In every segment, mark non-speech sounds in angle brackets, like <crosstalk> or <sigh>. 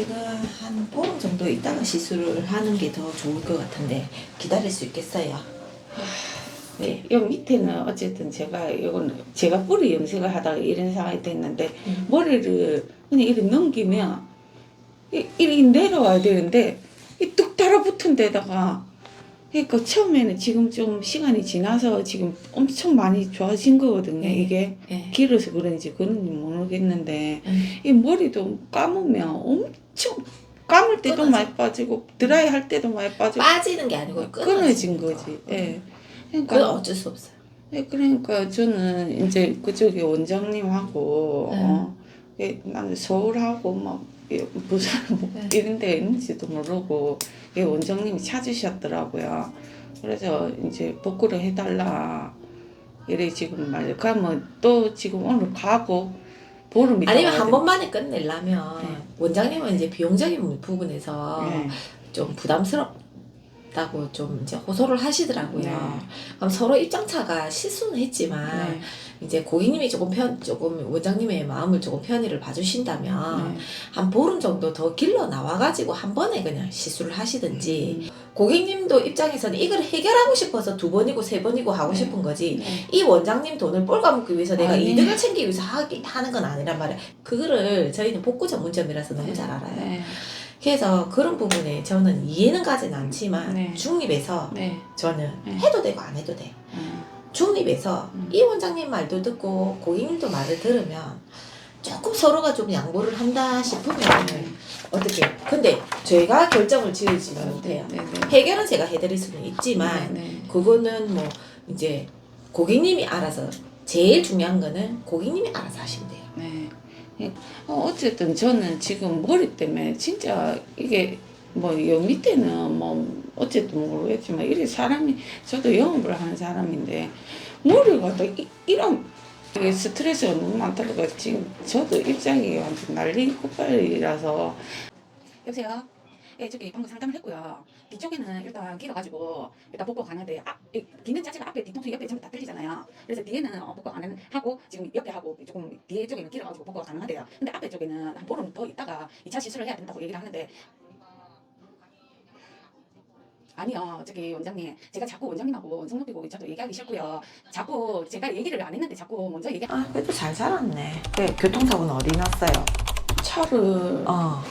지금 한 보름 정도 있다가 시술을 하는 게 더 좋을 것 같은데 기다릴 수 있겠어요? 네, 여기 밑에는 어쨌든 제가 이건 제가 뿌리 염색을 하다가 이런 상황이 됐는데 음. 머리를 그냥 이렇게 넘기면 이- 이렇게 내려와야 되는데 이 뚝 달아붙은 데다가 그러니까 처음에는 지금 좀 시간이 지나서 지금 엄청 많이 좋아진 거거든요. 네. 이게 네. 길어서 그런지 그런지 모르겠는데 음. 이 머리도 감으면 엄 청 감을 때도 끊어져. 많이 빠지고 드라이 할 때도 많이 빠지고 빠지는 게 아니고 어, 끊어진 거지. 거. 예. 그건 그러니까 어쩔 수 없어요. 네, 그러니까 저는 이제 그쪽에 원장님하고 네. 어, 예, 나는 서울하고 막 예, 부산 뭐 네. 이런 데 있는지도 모르고 예, 원장님이 찾으셨더라고요. 그래서 이제 복구를 해달라. 이래 지금 말이야. 그러면 또 지금 오늘 가고 보름 아니면 한 돼. 번만에 끝내려면 네. 원장님은 이제 비용적인 부분에서 네. 좀 부담스럽다고 좀 이제 호소를 하시더라고요. 네. 그럼 서로 입장차가 실수는 했지만 네. 이제 고객님이 조금 편 조금 원장님의 마음을 조금 편의를 봐주신다면 네. 한 보름 정도 더 길러 나와가지고 한 번에 그냥 시술을 하시든지 음. 고객님도 입장에서는 이걸 해결하고 싶어서 두 번이고 세 번이고 하고 네. 싶은 거지 네. 이 원장님 돈을 뻘가먹기 위해서 내가 아니. 이득을 챙기기 위해서 하기, 하는 건 아니란 말이야. 그거를 저희는 복구 전문점이라서 너무 잘 알아요. 네. 그래서 그런 부분에 저는 이해는 가진 않지만 네. 중립에서 네. 저는 네. 해도 되고 안 해도 돼. 네. 중립에서 음. 이 원장님 말도 듣고 고객님도 말을 들으면 조금 서로가 좀 양보를 한다 싶으면 어떻게 근데 제가 결정을 지으지는 못해요. 네. 네. 해결은 제가 해드릴 수는 있지만 네. 네. 그거는 뭐 이제 고객님이 알아서 제일 중요한 거는 고객님이 알아서 하시면 돼요. 네. 예. 어, 어쨌든 저는 지금 머리 때문에 진짜 이게 뭐여 밑에는 뭐 어쨌든 모르겠지만 이래 사람이 저도 영업을 하는 사람인데 머리가 또 이, 이런 이게 스트레스가 너무 많다니까 지금 저도 입장이 완전 난리 폭발이라서 여보세요? 예, 저기 방금 상담을 했고요. 뒤쪽에는 일단 길어가지고 일단 복구 가는데 앞, 이 뒤는 자체가 앞에 뒤통수 옆에 전부 다 뚫리잖아요. 그래서 뒤에는 어, 복구 가능 하고 지금 옆에 하고 조금 뒤에 쪽에는 길어가지고 복구가 가능하대요. 근데 앞에 쪽에는 한 보름 더 있다가 2차 시술을 해야 된다고 얘기를 하는데 아니요, 저기 원장님, 제가 자꾸 원장님하고 성록이고 저도 얘기하기 싫고요. 자꾸 제가 얘기를 안 했는데 자꾸 먼저 얘기. 아 그래도 잘 살았네. 그 교통사고는 어디 났어요? 차를 어.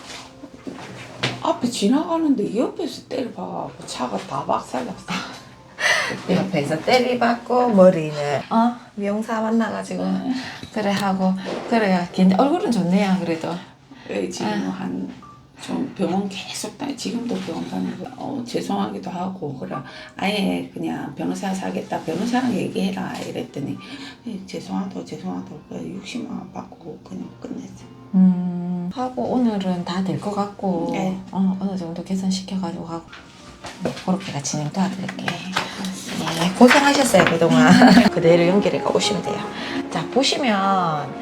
앞에 지나가는데 옆에서 때려봐 차가 다 박살났어. <laughs> 옆에서 때리받고 머리는 어 미용사 만나가지고 그래 하고 그래요. 얼굴은 좋네요 그래도. 왜 지금 아. 한 좀 병원 계속 다 지금도 병원 다니고 어, 죄송하기도 하고 그래 아예 그냥 변호사 사겠다 변호사랑 얘기해라 이랬더니 예, 죄송하다고 죄송하다고 그래 60만 원 받고 그냥 끝냈어. 음 하고 오늘은 다 될 것 같고 네. 어, 어느 정도 개선 시켜가지고 하고 네, 그렇게 가 진행 도와드릴게요. 네, 고생하셨어요 그동안. <laughs> 그대로 연결해 가 오시면 돼요. 자 보시면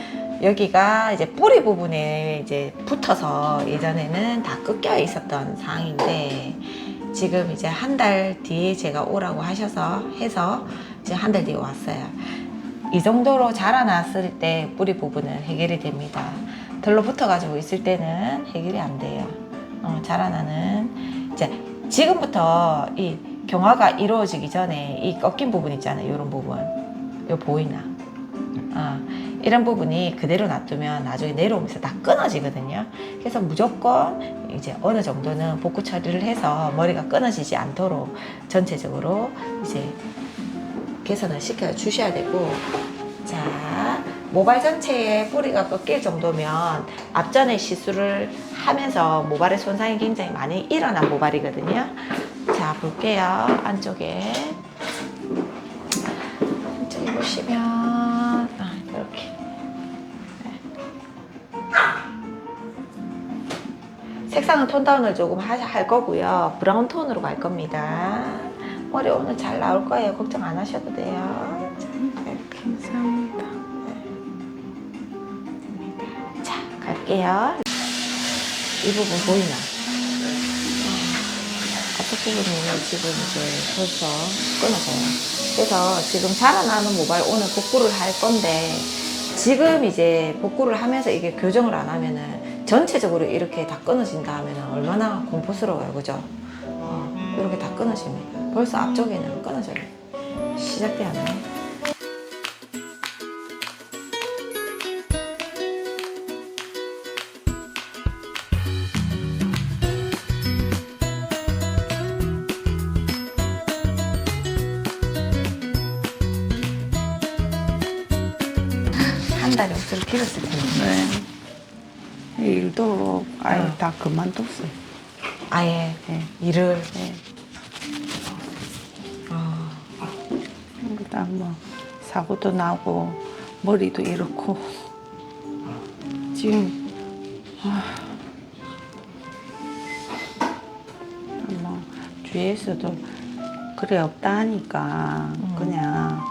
여기가 이제 뿌리 부분에 이제 붙어서 예전에는 다 꺾여 있었던 상황인데 지금 이제 한 달 뒤에 제가 오라고 하셔서 해서 이제 한 달 뒤에 왔어요. 이 정도로 자라났을 때 뿌리 부분은 해결이 됩니다. 덜러 붙어가지고 있을 때는 해결이 안 돼요. 어, 자라나는 이제 지금부터 이 경화가 이루어지기 전에 이 꺾인 부분 있잖아요. 이런 부분, 요 보이나? 어, 이런 부분이 그대로 놔두면 나중에 내려오면서 다 끊어지거든요. 그래서 무조건 이제 어느 정도는 복구 처리를 해서 머리가 끊어지지 않도록 전체적으로 이제 개선을 시켜 주셔야 되고 자 모발 전체에 뿌리가 꺾일 정도면 앞전에 시술을 하면서 모발의 손상이 굉장히 많이 일어난 모발이거든요. 자 볼게요. 안쪽에. 안쪽에 보시면 색상은 톤 다운을 조금 하- 할 거고요 브라운 톤으로 갈 겁니다 머리 오늘 잘 나올 거예요 걱정 안 하셔도 돼요 자, 이렇게 감사합니다. 자, 갈게요. 이 부분 보이나? 앞쪽 부분이 지금 이제 벌써 끊어져요. 그래서 지금 자라나는 모발 오늘 복구를 할 건데, 지금 이제 복구를 하면서 이게 교정을 안 하면은 전체적으로 이렇게 다 끊어진다 하면 얼마나 공포스러워요, 그죠? 어, 이렇게 다 끊어집니다. 벌써 앞쪽에는 끊어져요. 시작되었네. 한 달에 옷을 길었을 텐데. 네. 일도 아예 어. 다 그만뒀어요. 아예 네. 일을. 네. 아, 일단 뭐 사고도 나고 머리도 이렇고 지금 아, 뭐 주위에서도 그래 없다 하니까 음. 그냥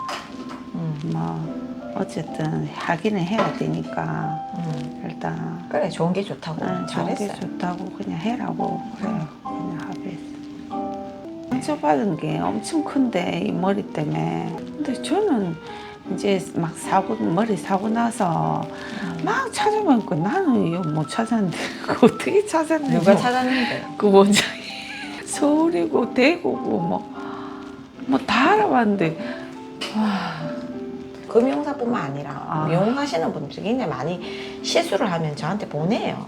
음, 뭐 어쨌든 하기는 해야 되니까 음. 일단 그래, 좋은 게 좋다고. 난 좋은 게 잘했어요. 좋다고 그냥 해라고 그래요 그냥 합의했어 상처받은 게 엄청 큰데 이 머리 때문에 근데 저는 이제 막 사고 머리 사고 나서 막 찾아보니까 나는 이거 못 찾았는데 <laughs> 그거 어떻게 찾았는지 누가 찾았는데? 그 원장이 서울이고 대구고 뭐 뭐 다 알아봤는데 금융사뿐만 아니라 아. 미용하시는 분들이 굉장히 많이 실수를 하면 저한테 보내요.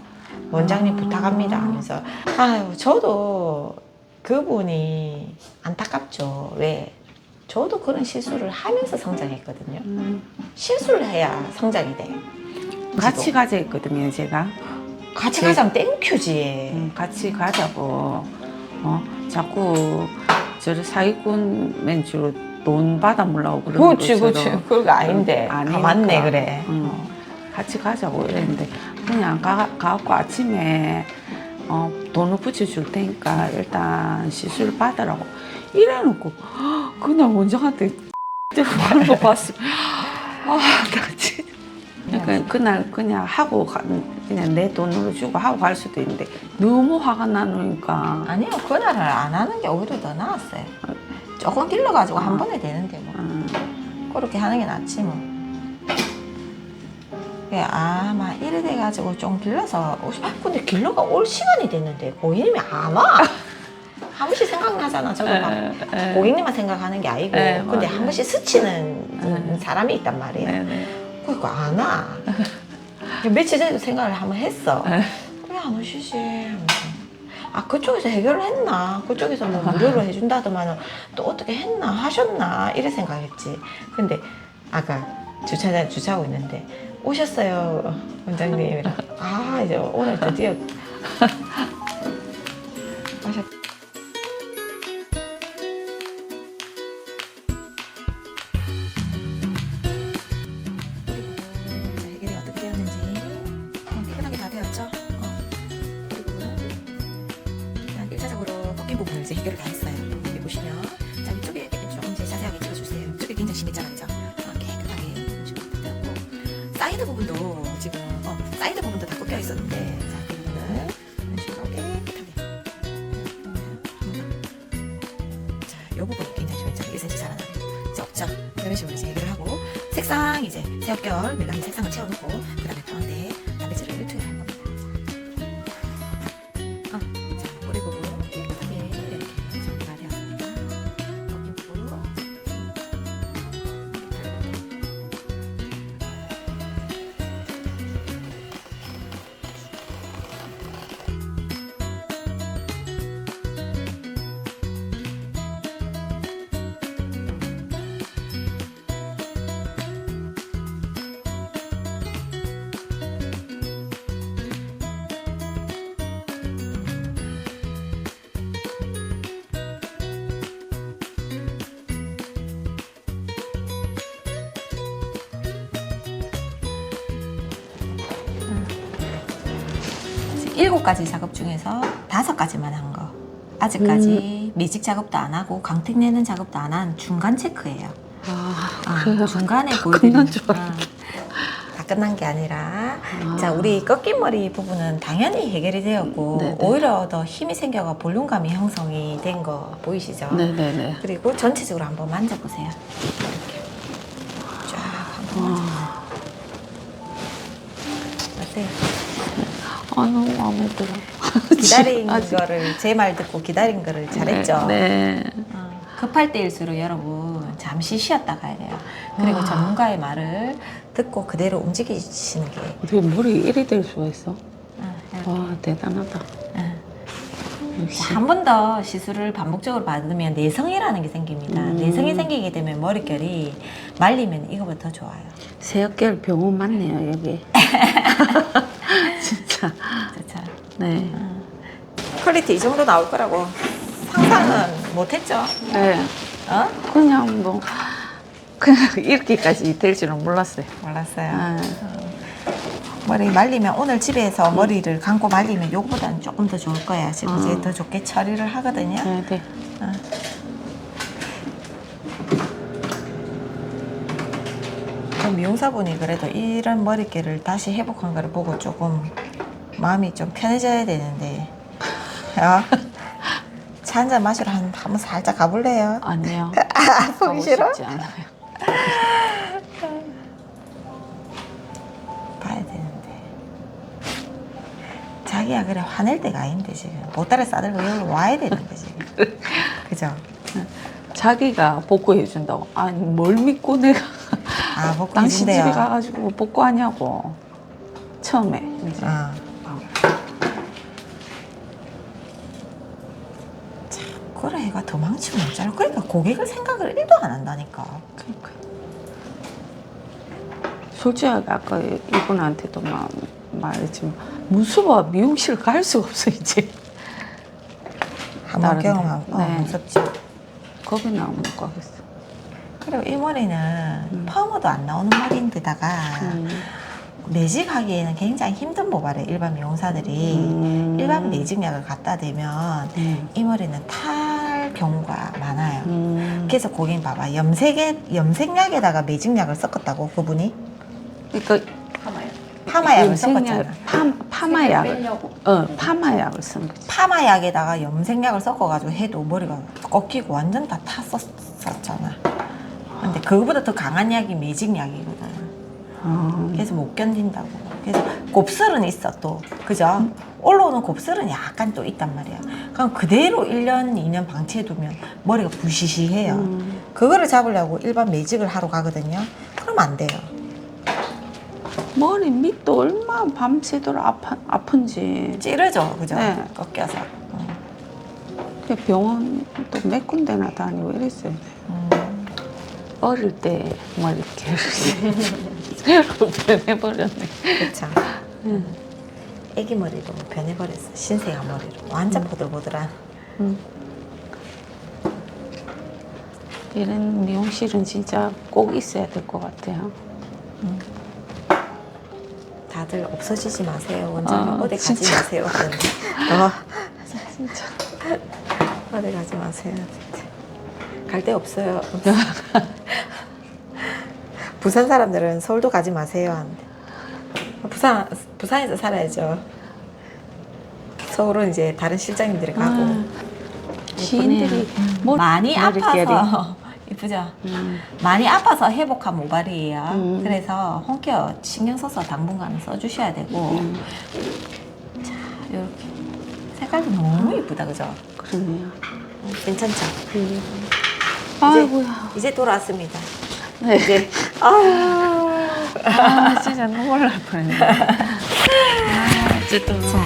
원장님 아. 부탁합니다 하면서 아유 저도 그분이 안타깝죠. 왜? 저도 그런 실수를 하면서 성장했거든요. 음, 실수를 해야 성장이 돼. 같이 가자 했거든요 제가 같이 네. 가자면 땡큐지. 음, 같이 가자고 어 자꾸 저를 사기꾼 맨주로 돈 받아 물라고 그러는 그렇지, 그렇지. 그거 아닌데. 아, 아니니까. 맞네, 그래. 응. 같이 가자고 이랬는데 그냥 가, 가갖고 아침에 어, 돈을 붙여줄 테니까 일단 시술 받으라고 이래놓고 <gasps> 그냥 원장한테 <laughs> 하는 거 봤어 아나 진짜 그러니까 그날 그냥 하고 가, 그냥 내 돈으로 주고 하고 갈 수도 있는데 너무 화가 나니까 아니요, 그날을 안 하는 게 오히려 더 나았어요. 조금 길러가지고 한 번에 되는데 뭐. 음, 그렇게 하는 게 낫지 뭐. 예, 아, 막 이래 돼가지고 좀 길러서 오시- 아, 근데 길러가 올 시간이 됐는데 고객님이 안 와. <laughs> 한 번씩 생각나잖아. 저도 막. 고객님만 생각하는 게 아니고 네, 근데 맞아요. 한 번씩 스치는 네. 사람이 있단 말이에요. 네네. 그러니까 안 와. <laughs> 며칠 전에도 생각을 한번 했어. 네. 왜안 오시지? 아 그쪽에서 해결을 했나? 그쪽에서 뭐 무료로 해준다더만 또 어떻게 했나? 하셨나? 이래 생각했지. 근데 아까 주차장 주차하고 있는데 오셨어요 원장님이랑 <laughs> 아 이제 오늘 드디어 1차적으로 꺾인 부분을 이제 해결을 다 했어요. 여기 보시면 자 이쪽에 조금 이제 자세하게 찍어주세요. 이쪽에 굉장히 심했잖아요? 어, 깨끗하게 지금 됐고 사이드 부분도 지금 어, 사이드 부분도 다 꺾여 있었는데 자, 그 부분을 이런 식으로 깨끗하게 자, 이 부분 굉장히 좀 있잖아요. 1cm 자라나는 이제 없죠? 이런 식으로 이제 해결을 하고 색상 이제 새벽결 멜라닌 색상을 채워놓고 일곱 가지 작업 중에서 다섯 가지만 한 거. 아직까지 미직 작업도 안 하고 광택 내는 작업도 안 한 중간 체크예요. 아, 아, 그래요? 중간에 다 <laughs> 보여드리는 끝난 줄 아, 알았는데. 다 끝난 게 아니라 아. 자 우리 꺾인 머리 부분은 당연히 해결이 되었고 네네. 오히려 더 힘이 생겨가 볼륨감이 형성이 된 거 보이시죠? 네네네. 그리고 전체적으로 한번 만져보세요. 이렇게 쫙 한번 와, 어때요? 아 너무 마음에 들어. <laughs> 기다린 <laughs> 아직- 거를 제 말 듣고 기다린 거를 잘했죠. 네. 어, 급할 때일수록 여러분 잠시 쉬었다 가야 돼요. 그리고 아. 전문가의 말을 듣고 그대로 움직이시는 게 어떻게 머리 이리 될 수가 있어? 어, 이렇게. 와 대단하다. 역시. 한 번 더 시술을 반복적으로 받으면 내성이라는 게 생깁니다. 음. 내성이 생기게 되면 머릿결이 말리면 이거보다 더 좋아요. 새역결 병원 맞네요 여기. <laughs> <laughs> 진짜. 그렇죠. 네. 퀄리티 이 정도 나올 거라고 상상은 못했죠. 네. 어? 그냥 뭐 그냥 이렇게까지 될 줄은 몰랐어요. 몰랐어요. 아, 머리 말리면 오늘 집에서 머리를 감고 말리면 요거보다는 조금 더 좋을 거야. 지금 아. 이제 더 좋게 처리를 하거든요. 네, 네. 어. 그 미용사분이 그래도 이런 머릿결을 다시 회복한 거를 보고 조금 마음이 좀 편해져야 되는데 어? 차 한잔 마시러 한, 한번 살짝 가볼래요? 아니요. <laughs> 아, 보기 가고 싫어? 싶지 않아요. <laughs> 봐야 되는데 자기야 그래 화낼 때가 아닌데 지금 보따리 싸들고 여기 와야 되는데 지금 <laughs> 그죠? 자기가 복구해 준다고. 아니 뭘 믿고 내가 아 복구 당신 집에 해준대요 가가지고 복구하냐고. 처음에 이제. 어. 어. 그래 얘가 도망치면 어쩌려 그러니까 고객을 생각을 1도 안 한다니까 그러니까. 솔직하게 아까 이분한테도 막 말했지만 무서워 미용실 갈 수가 없어 이제 한번 다른데. 경험하면 어, 네. 무섭지 겁이 나면 못 가겠어. 그리고 이 머리는 음. 펌어도 안 나오는 머리인데다가 음. 매직하기에는 굉장히 힘든 모발에 일반 미용사들이 음. 일반 매직약을 갖다 대면 음. 이 머리는 탈 경우가 많아요 음. 그래서 고객님 봐봐 염색에 염색약에다가 매직약을 섞었다고 그분이 그러니까 파마약을 염색약, 섞었잖아 파, 파마약을 어 파마약을 쓴 거지. 파마약에다가 염색약을 섞어가지고 해도 머리가 꺾이고 완전 다 탔었잖아 근데 그거보다 더 강한 약이 매직약이거든 어. 그래서 못 견딘다고 그래서 곱슬은 있어 또 그죠? 올라오는 곱슬은 약간 또 있단 말이야 그럼 그대로 1년 2년 방치해두면 머리가 부시시해요 음. 그거를 잡으려고 일반 매직을 하러 가거든요 그럼 안 돼요 머리 밑도 얼마 나 밤새도록 아파, 아픈지. 찌르죠 그죠? 네. 꺾여서 음. 그 병원 또 몇 군데나 다니고 이랬어요. 음. 어릴 때 머리 이렇게 <laughs> 새로 변해버렸네. 그쵸 애기 머리로 변해버렸어 신생아 머리로 완전 보들보들한 음. 이런 미용실은 진짜 꼭 있어야 될 것 같아요. 다들 없어지지 마세요 원장님 아, 어디 가지 진짜. 마세요. <laughs> 어. 진짜. 어디 가지 마세요. 갈 데 없어요. <laughs> 부산 사람들은 서울도 가지 마세요. 하는데. 부산 부산에서 살아야죠. 서울은 이제 다른 실장님들이 가고 아, 지인들이 머- 많이 머릿결이. 아파서 <laughs> 이쁘죠. 음. 많이 아파서 회복한 모발이에요. 음. 그래서 홈케어 신경 써서 당분간은 써주셔야 되고 음. 이렇게 색깔도 너무 이쁘다, 그죠? 그러네요. 괜찮죠? 음. 아이고야. 이제 돌아왔습니다. 네. 이제 아, 아 진짜 눈물 날 뻔했네. 아, 어쨌든 자,